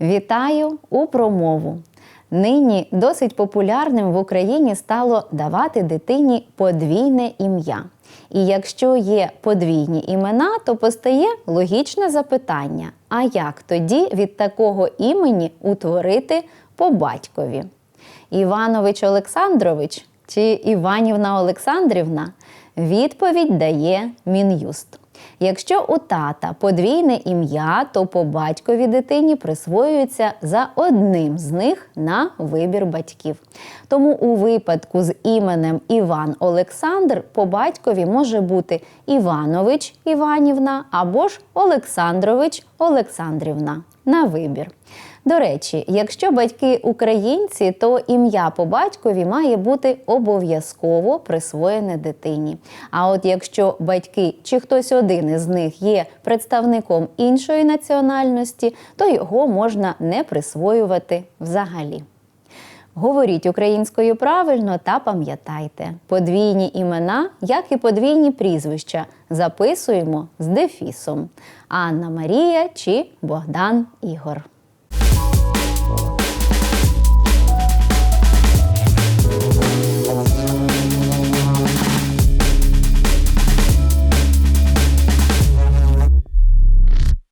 Вітаю у промову. Нині досить популярним в Україні стало давати дитині подвійне ім'я. І якщо є подвійні імена, то постає логічне запитання: а як тоді від такого імені утворити по батькові? Іванович Олександрович чи Іванівна Олександрівна? Відповідь дає Мін'юст. Якщо у тата подвійне ім'я, то по батькові дитині присвоюється за одним з них на вибір батьків. Тому у випадку з іменем Іван Олександр по батькові може бути Іванович Іванівна або ж Олександрович Олександрівна на вибір. До речі, якщо батьки українці, то ім'я по батькові має бути обов'язково присвоєне дитині. А от якщо батьки чи хтось один із них є представником іншої національності, то його можна не присвоювати взагалі. Говоріть українською правильно та пам'ятайте, подвійні імена, як і подвійні прізвища, записуємо з дефісом Анна Марія чи Богдан Ігор.